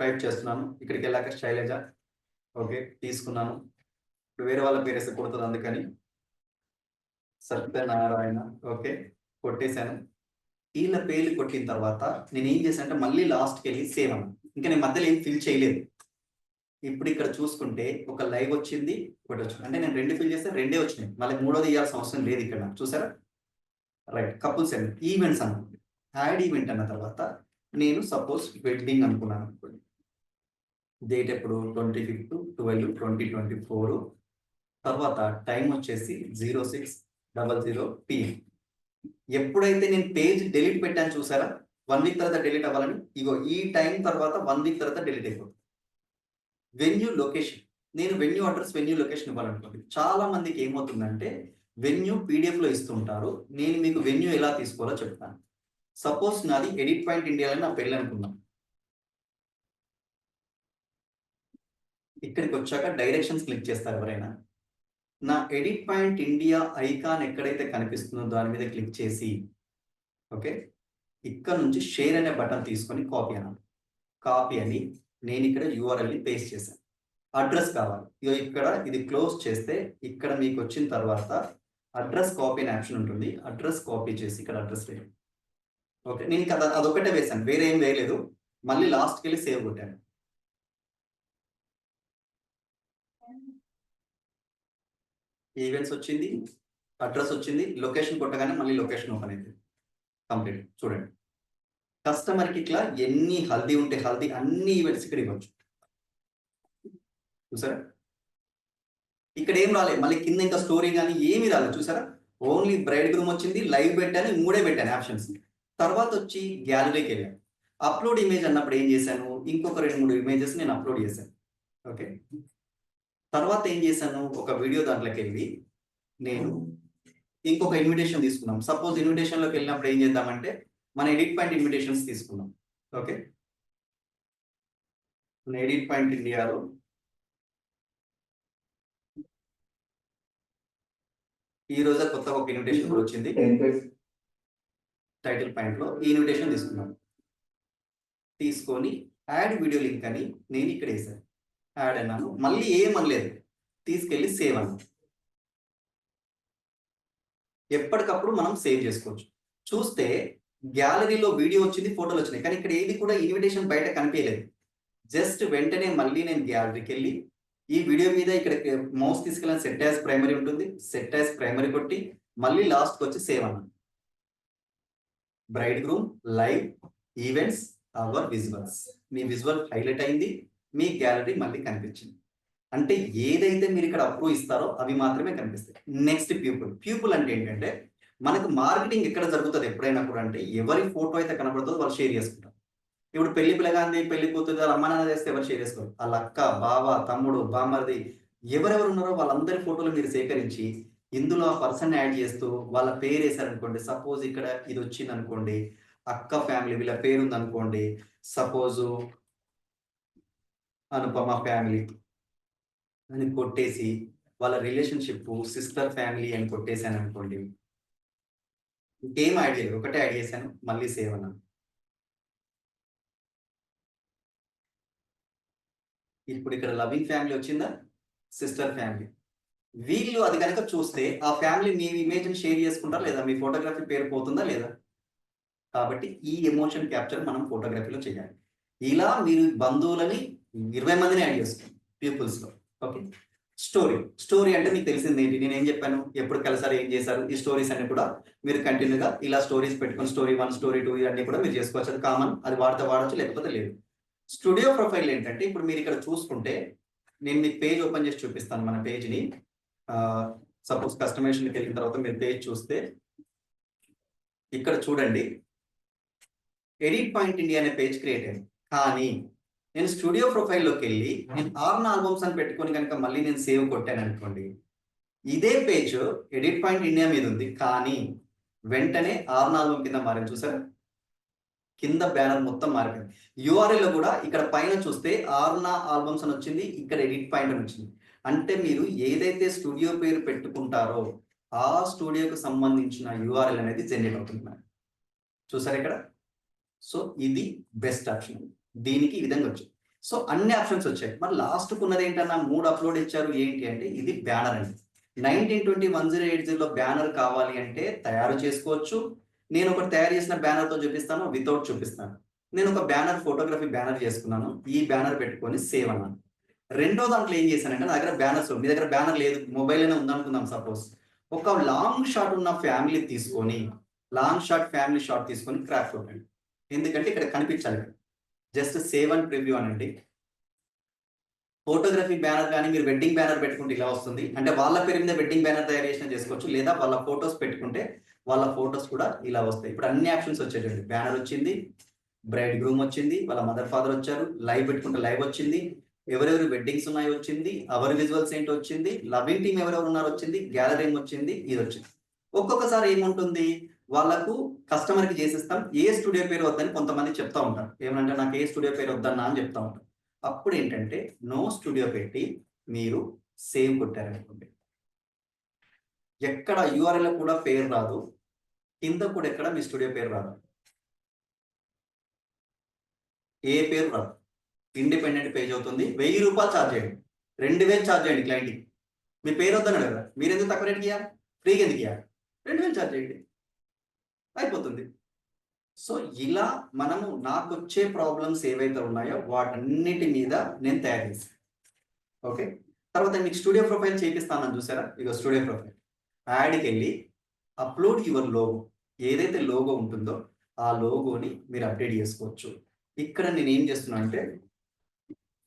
టైప్ చేస్తున్నాను. ఇక్కడికి వెళ్ళాక శైలజ ఓకే తీసుకున్నాను. ఇప్పుడు వేరే వాళ్ళ పేరు వేస్తే కొడుతుంది అందుకని. సత్యనారాయణ ఓకే కొట్టేశాను. వీళ్ళ పేర్లు కొట్టిన తర్వాత నేను ఏం చేశాను అంటే మళ్ళీ లాస్ట్కి వెళ్ళి సేవ్ అన్నాను ఇంకా నేను మధ్యలో ఏం ఫిల్ చేయలేదు. ఇప్పుడు ఇక్కడ చూసుకుంటే ఒక లైవ్ వచ్చింది ఒకటి వచ్చింది. అంటే నేను రెండు ఫిల్ చేస్తే రెండే వచ్చినాయి. మళ్ళీ మూడోది ఇవ్వాల్సిన అవసరం లేదు ఇక్కడ చూసారా? రైట్ కపుల్స్ అండ్ ఈవెంట్స్ అన్నమాట యాడ్ ఈవెంట్ అన్న తర్వాత నేను సపోజ్ వెడ్డింగ్ అనుకున్నాను అనుకోండి. డేట్ ఎప్పుడు? Twenty fifth twelve twenty twenty four తర్వాత టైం వచ్చేసి zero six double zero PM ఎప్పుడైతే నేను పేజ్ డెలీట్ పెట్టాను చూసారా? వన్ వీక్ తర్వాత డెలీట్ అవ్వాలని? ఇగో ఈ టైం తర్వాత వన్ వీక్ తర్వాత డెలీట్ అయిపోతుంది. వెన్యూ లొకేషన్ నేను వెన్యూ అడ్రస్ వెన్యూ లొకేషన్ ఇవ్వాలనుకోండి. చాలా మందికి ఏమవుతుందంటే వెన్యూ పీడిఎఫ్లో ఇస్తుంటారు. నేను మీకు వెన్యూ ఎలా తీసుకోవాలో చెప్తాను. సపోజ్ నాది ఎడిట్ పాయింట్ ఇండియాలో నా పెళ్ళి అనుకున్నాను ఇక్కడికి వచ్చాక డైరెక్షన్స్ క్లిక్ చేస్తారు ఎవరైనా. నా ఎడిట్ పాయింట్ ఇండియా ఐకాన్ ఎక్కడైతే కనిపిస్తుందో దాని మీద క్లిక్ చేసి ఓకే ఇక్కడ నుంచి షేర్ అనే బటన్ తీసుకొని కాపీ అన్నాను కాపీ అని నేను ఇక్కడ యూఆర్ఎల్ని పేస్ట్ చేశాను అడ్రస్ కావాలి. ఇగో ఇక్కడ ఇది క్లోజ్ చేస్తే ఇక్కడ మీకు వచ్చిన తర్వాత అడ్రస్ కాపీ అనే ఆప్షన్ ఉంటుంది. అడ్రస్ కాపీ చేసి ఇక్కడ అడ్రస్ వేయండి. ఓకే నేను కదా అదొకటే వేసాను వేరే ఏం వేయలేదు. మళ్ళీ లాస్ట్కి వెళ్ళి సేవ్ కొట్టాను. ఈవెంట్స్ వచ్చింది అడ్రస్ వచ్చింది లొకేషన్ కొట్టగానే మళ్ళీ లొకేషన్ ఓపెన్ అయింది. కంప్లీట్ చూడండి. కస్టమర్కి ఇట్లా ఎన్ని హల్దీ ఉంటే హల్దీ అన్ని ఈవెంట్స్ ఇక్కడ ఇవ్వచ్చు. చూసారా? ఇక్కడ ఏం రాలేదు మళ్ళీ కింద ఇంకా స్టోరీ కానీ ఏమి రాలేదు చూసారా? ఓన్లీ బ్రైడ్ గ్రూమ్ వచ్చింది లైవ్ పెట్టాను మూడే పెట్టాను ఆప్షన్స్ తర్వాత వచ్చి గ్యాలరీకి వెళ్ళాను. అప్లోడ్ ఇమేజ్ అన్నప్పుడు ఏం చేశాను? ఇంకొక రెండు మూడు ఇమేజెస్ నేను అప్లోడ్ చేశాను. ఓకే తర్వాత ఏం చేశాను? ఒక వీడియో దాంట్లోకి వెళ్ళి నేను ఇంకొక ఇన్విటేషన్ తీసుకున్నాం. సపోజ్ ఇన్విటేషన్లోకి వెళ్ళినప్పుడు ఏం చేద్దామంటే మన ఎడిట్ పాయింట్ ఇన్విటేషన్స్ తీసుకున్నాం. ఓకే మన ఎడిట్ పాయింట్ ఇండియాలో ఈ రోజు కొత్తగా ఒక ఇన్విటేషన్ కూడా వచ్చింది. టైటిల్ పాయింట్లో ఈ ఇన్విటేషన్ తీసుకున్నాను తీసుకొని యాడ్ వీడియో లింక్ అని నేను ఇక్కడ వేసాను యాడ్ అన్నాను. మళ్ళీ ఏం అనలేదు. తీసుకెళ్ళి సేవ్ అన్నాను. ఎప్పటికప్పుడు మనం సేవ్ చేసుకోవచ్చు. చూస్తే గ్యాలరీలో వీడియో వచ్చింది ఫోటోలు వచ్చినాయి. కానీ ఇక్కడ ఏది కూడా ఇన్విటేషన్ బయట కనిపించలేదు. జస్ట్ వెంటనే మళ్ళీ నేను గ్యాలరీకి వెళ్ళి ఈ వీడియో మీద ఇక్కడ మౌస్ తీసుకెళ్ళిన. సెట్ యాజ్ ప్రైమరీ ఉంటుంది. సెట్ యాజ్ ప్రైమరీ కొట్టి మళ్ళీ లాస్ట్కి వచ్చి సేవ్ అన్నాను. Bride groom live events our visuals me visual highlight అయింది. మీ గ్యాలరీ మళ్ళీ కనిపించింది. అంటే ఏదైతే మీరు ఇక్కడ అప్రూవ్ ఇస్తారో అవి మాత్రమే కనిపిస్తాయి. నెక్స్ట్ ప్యూపుల్ ప్యూపుల్ అంటే ఏంటంటే మనకు మార్కెటింగ్ ఎక్కడ జరుగుతుంది ఎప్పుడైనా కూడా అంటే ఎవరి ఫోటో అయితే కనబడుతుందో వాళ్ళు షేర్ చేసుకుంటారు. ఇప్పుడు పెళ్ళి పిల్లగాంది పెళ్ళి కూతురు అమ్మ నాన్న చేస్తే ఎవరు షేర్ చేసుకోరు. వాళ్ళ అక్క బావ తమ్ముడు బామ్మది ఎవరెవరు ఉన్నారో వాళ్ళందరి ఫోటోలు మీరు సేకరించి ఇందులో ఆ పర్సన్ యాడ్ చేస్తూ వాళ్ళ పేరు వేశారనుకోండి సపోజ్ ఇక్కడ ఇది వచ్చింది అనుకోండి అక్క ఫ్యామిలీ వీళ్ళ పేరు ఉంది అనుకోండి సపోజు అనుపమ ఫ్యామిలీ అని కొట్టేసి వాళ్ళ రిలేషన్షిప్ సిస్టర్ ఫ్యామిలీ అని కొట్టేశాను అనుకోండి. ఇంకేం యాడ్ చేయలేదు ఒకటే యాడ్ చేశాను మళ్ళీ సేవ్ అన్నాను. ఇప్పుడు ఇక్కడ లవింగ్ ఫ్యామిలీ వచ్చిందా? సిస్టర్ ఫ్యామిలీ వీళ్ళు అది కనుక చూస్తే ఆ ఫ్యామిలీ మీ ఇమేజ్ షేర్ చేసుకుంటారా లేదా? మీ ఫోటోగ్రఫీ పేరు పోతుందా లేదా? కాబట్టి ఈ ఎమోషన్ క్యాప్చర్ మనం ఫోటోగ్రఫీలో చేయాలి. ఇలా మీరు బంధువులని ఇరవై మందిని యాడ్ చేస్తాం పీపుల్స్లో. ఓకే స్టోరీ స్టోరీ అంటే మీకు తెలిసింది ఏంటి? నేను ఏం చెప్పాను? ఎప్పుడు కలిసారు? ఏం చేశారు? ఈ స్టోరీస్ అన్ని కూడా మీరు కంటిన్యూగా ఇలా స్టోరీస్ పెట్టుకుని స్టోరీ వన్ స్టోరీ టూ ఇవన్నీ కూడా మీరు చేసుకోవచ్చు. అది కామన్ అది వాడితే వాడచ్చు లేకపోతే లేదు. స్టూడియో ప్రొఫైల్ ఏంటంటే ఇప్పుడు మీరు ఇక్కడ చూసుకుంటే నేను మీకు పేజ్ ఓపెన్ చేసి చూపిస్తాను మన పేజ్ని సపోజ్ కస్టమైజేషన్కి వెళ్ళిన తర్వాత మీరు పేజ్ చూస్తే ఇక్కడ చూడండి. ఎడిట్ పాయింట్ ఇండియా అనే పేజ్ క్రియేట్ అయింది. కానీ నేను స్టూడియో ప్రొఫైల్లోకి వెళ్ళి నేను ఆర్న్ ఆల్బమ్స్ అని పెట్టుకొని కనుక మళ్ళీ నేను సేవ్ కొట్టాను అనుకోండి ఇదే పేజ్ ఎడిట్ పాయింట్ ఇండియా మీద ఉంది. కానీ వెంటనే ఆర్న్ ఆల్బమ్ కింద మారింది. చూసారా? కింద బ్యానర్ మొత్తం మారిపోయింది. URL లో కూడా ఇక్కడ పైన చూస్తే ఆర్నా ఆల్బమ్స్ అని వచ్చింది ఇక్కడ ఎడిట్ పాయింట్ అని వచ్చింది. అంటే మీరు ఏదైతే స్టూడియో పేరు పెట్టుకుంటారో ఆ స్టూడియోకి సంబంధించిన యూఆర్ఎల్ అనేది జనరేట్ అవుతుంది చూసారు ఇక్కడ? సో ఇది బెస్ట్ ఆప్షన్. దీనికి ఈ విధంగా వచ్చింది సో అన్ని ఆప్షన్స్ వచ్చాయి. మరి లాస్ట్కు ఉన్నది ఏంటన్నా? మూడు అప్లోడ్ ఇచ్చారు. ఏంటి అంటే ఇది బ్యానర్ అండి. Nineteen twenty one zero eight జీరోలో బ్యానర్ కావాలి అంటే తయారు చేసుకోవచ్చు. నేను ఒకటి తయారు చేసిన బ్యానర్తో చూపిస్తాను. వితౌట్ చూపిస్తాను. నేను ఒక బ్యానర్ ఫోటోగ్రఫీ బ్యానర్ చేసుకున్నాను. ఈ బ్యానర్ పెట్టుకొని సేవ్ అన్నాను. రెండో దాంట్లో ఏం చేశానంటే నా దగ్గర బ్యానర్స్ మీ దగ్గర బ్యానర్ లేదు. మొబైల్ అయినా ఉందనుకుందాం సపోజ్ ఒక లాంగ్ షాట్ ఉన్న ఫ్యామిలీ తీసుకొని లాంగ్ షాట్ ఫ్యామిలీ షాట్ తీసుకొని క్రాఫ్ట్ కొట్టండి. ఎందుకంటే ఇక్కడ కనిపించాలి జస్ట్ సేవ్ అండ్ ప్రివ్యూ అనండి. ఫోటోగ్రఫీ బ్యానర్ కానీ మీరు వెడ్డింగ్ బ్యానర్ పెట్టుకుంటే ఇలా వస్తుంది. అంటే వాళ్ళ పేరు మీద వెడ్డింగ్ బ్యానర్ తయారు చేసిన చేసుకోవచ్చు. లేదా వాళ్ళ ఫొటోస్ పెట్టుకుంటే వాళ్ళ ఫొటోస్ కూడా ఇలా వస్తాయి. ఇప్పుడు అన్ని ఆప్షన్స్ వచ్చేటండి బ్యానర్ వచ్చింది బ్రైడ్ గ్రూమ్ వచ్చింది వాళ్ళ మదర్ ఫాదర్ వచ్చారు లైవ్ పెట్టుకుంటే లైవ్ వచ్చింది ఎవరెవరు వెడ్డింగ్స్ ఉన్నాయి వచ్చింది అవర్ విజువల్స్ ఏంటి వచ్చింది లవింగ్ టీమ్ ఎవరెవరు ఉన్నారు వచ్చింది గ్యాలరింగ్ వచ్చింది ఇది వచ్చింది. ఒక్కొక్కసారి ఏముంటుంది? వాళ్ళకు కస్టమర్కి చేసిస్తాం. ఏ స్టూడియో పేరు వద్దని కొంతమంది చెప్తా ఉంటారు. ఏమంటే నాకు ఏ స్టూడియో పేరు వద్దన్నా అని చెప్తా ఉంటారు. అప్పుడు ఏంటంటే నో స్టూడియో పెట్టి మీరు సేమ్ కొట్టారనుకోండి. ఎక్కడ యూఆర్ఎల్ కూడా పేరు రాదు. కింద కూడా ఎక్కడ మీ స్టూడియో పేరు రాదు. ఏ పేరు రాదు. ఇండిపెండెంట్ పేజ్ అవుతుంది. వెయ్యి రూపాయలు ఛార్జ్ చేయండి. రెండు వేలు ఛార్జ్ చేయండి క్లయింట్కి. మీ పేరు వద్దన్నాడు కదా మీరు ఎందుకు తక్కువ రేట్కి ఇవ్వాలి ఫ్రీగా ఎందుకు ఇవ్వాలి రెండు వేలు ఛార్జ్ చేయండి. అయిపోతుంది. సో ఇలా మనము నాకు వచ్చే ప్రాబ్లమ్స్ ఏవైతే ఉన్నాయో వాటన్నిటి మీద నేను తయారు చేశాను ఓకే? తర్వాత మీకు స్టూడియో ప్రొఫైల్ చేపిస్తానని చూసారా? ఇక స్టూడియో ప్రొఫైల్. యాడ్కి వెళ్ళి అప్లోడ్ యువర్ లోగో. ఏదైతే లోగో ఉంటుందో ఆ లోగోని మీరు అప్డేట్ చేసుకోవచ్చు. ఇక్కడ నేను ఏం చేస్తున్నా అంటే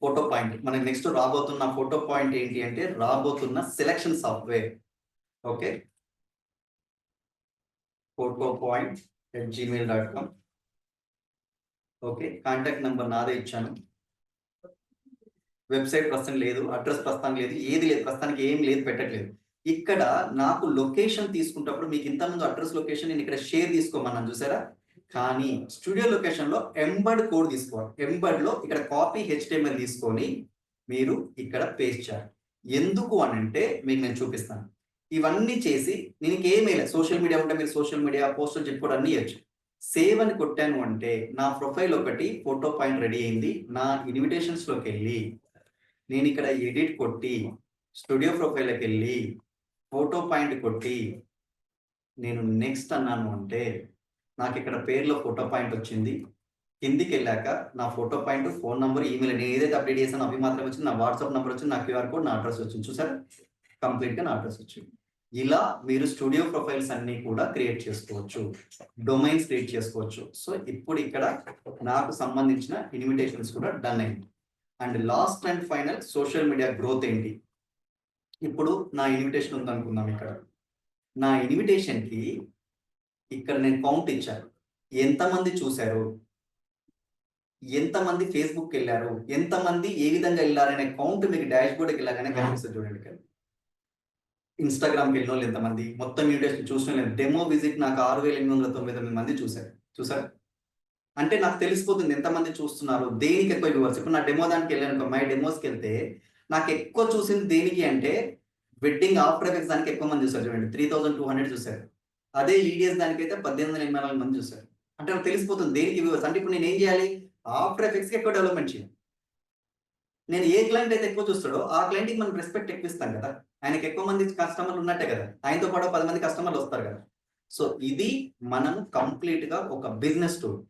ఫోటో పాయింట్. మనకి నెక్స్ట్ రాబోతున్న ఫోటో పాయింట్ ఏంటి అంటే రాబోతున్న selection software. Okay? Photo at Gmail dot com okay contact number నాదే ఇచ్చాను. వెబ్సైట్ ప్రస్తుతం లేదు అడ్రస్ ప్రస్తుతం లేదు ఏది లేదు ప్రస్తుతానికి ఏం లేదు పెట్టట్లేదు. ఇక్కడ నాకు లొకేషన్ తీసుకుంటప్పుడు మీకు ఇంతకుముందు అడ్రస్ లొకేషన్ నేను ఇక్కడ షేర్ తీసుకోమన్నాను చూసారా? కానీ స్టూడియో లొకేషన్లో ఎంబర్డ్ కోడ్ తీసుకోవాలి. ఎంబర్డ్లో ఇక్కడ కాపీ హెచ్టిఎంఎల్ తీసుకొని మీరు ఇక్కడ పేస్ట్ చేయాలి. ఎందుకు అని అంటే మీకు నేను చూపిస్తాను. ఇవన్నీ చేసి నేను ఏమేలే సోషల్ మీడియా ఉంటే మీరు సోషల్ మీడియా పోస్టులు చెప్పుకోవడం అన్ని ఇవ్వచ్చు సేవ్ అని కొట్టాను అంటే నా ప్రొఫైల్ ఒకటి ఫోటో పాయింట్ రెడీ అయింది. నా ఇన్విటేషన్స్లోకి వెళ్ళి నేను ఇక్కడ ఎడిట్ కొట్టి స్టూడియో ప్రొఫైల్కి వెళ్ళి ఫోటో పాయింట్ కొట్టి నేను నెక్స్ట్ అన్నాను అంటే నాకు ఇక్కడ పేర్లో ఫోటో పాయింట్ వచ్చింది. కిందికి వెళ్ళాక నా photo point phone number email నేను ఏదైతే అప్డేట్ చేశానో అవి మాత్రం వచ్చింది. నా వాట్సాప్ నెంబర్ వచ్చింది. నా క్యూఆర్ కోడ్ నా అడ్రస్ వచ్చింది. చూసారా? కంప్లీట్గా నా అడ్రస్ వచ్చింది ఇలా మీరు స్టూడియో ప్రొఫైల్స్ అన్ని కూడా క్రియేట్ చేసుకోవచ్చు. డొమైన్స్ క్రియేట్ చేసుకోవచ్చు. సో ఇప్పుడు ఇక్కడ నాకు సంబంధించిన ఇన్విటేషన్స్ కూడా డన్ అయింది. And last and final social media growth ఏంటి? ఇప్పుడు నా ఇన్విటేషన్ ఉంది అనుకుందాం ఇక్కడ. నా ఇన్విటేషన్కి ఇక్కడ నేను కౌంట్ ఇచ్చాను. ఎంతమంది చూశారు? ఎంతమంది ఫేస్బుక్ వెళ్ళారు? ఎంతమంది ఏ విధంగా వెళ్ళారనే కౌంట్ మీకు డాష్ బోర్డ్కి వెళ్ళగానే కనిపిస్తుంది చూడండి ఇన్స్టాగ్రామ్కి వెళ్ళిన వాళ్ళు ఎంతమంది? మొత్తం ఇన్విటేషన్ చూసిన లేదు డెమో విజిట్ నాకు ఆరు వేల ఎనిమిది వందల తొమ్మిది తొమ్మిది మంది చూశారు. చూసారు అంటే నాకు తెలిసిపోతుంది ఎంతమంది చూస్తున్నారు దేనికి ఎక్కువ వ్యూవర్స్? ఇప్పుడు నా డెమో దానికి వెళ్ళాను మై డెమోస్కి వెళ్తే నాకు ఎక్కువ చూసింది దేనికి అంటే వెడ్డింగ్ ఆఫ్టర్ ఎఫెక్ట్స్ దానికి ఎక్కువ మంది చూసారు చూడండి. త్రీ థౌసండ్ టూ హండ్రెడ్ చూశారు. అదే ఈడిఎస్ దానికైతే పద్దెనిమిది వందల ఎనభై నాలుగు మంది చూసారు అంటే నాకు తెలిసిపోతుంది దేనికి వ్యూవర్స్? అంటే ఇప్పుడు నేను ఏం చేయాలి? ఆఫ్టర్ ఎఫెక్ట్స్కి ఎక్కువ డెవలప్మెంట్ చేయాలి. నేను ఏ క్లయింట్ అయితే ఎక్కువ చూస్తాడో ఆ క్లయింట్కి మనం రెస్పెక్ట్ ఎక్కువ ఇస్తాం కదా. ఆయనకి ఎక్కువ మంది కస్టమర్లు ఉన్నట్టే కదా. ఆయనతో పాటు పది మంది కస్టమర్లు వస్తారు కదా. సో ఇది మనం కంప్లీట్గా ఒక బిజినెస్ టూల్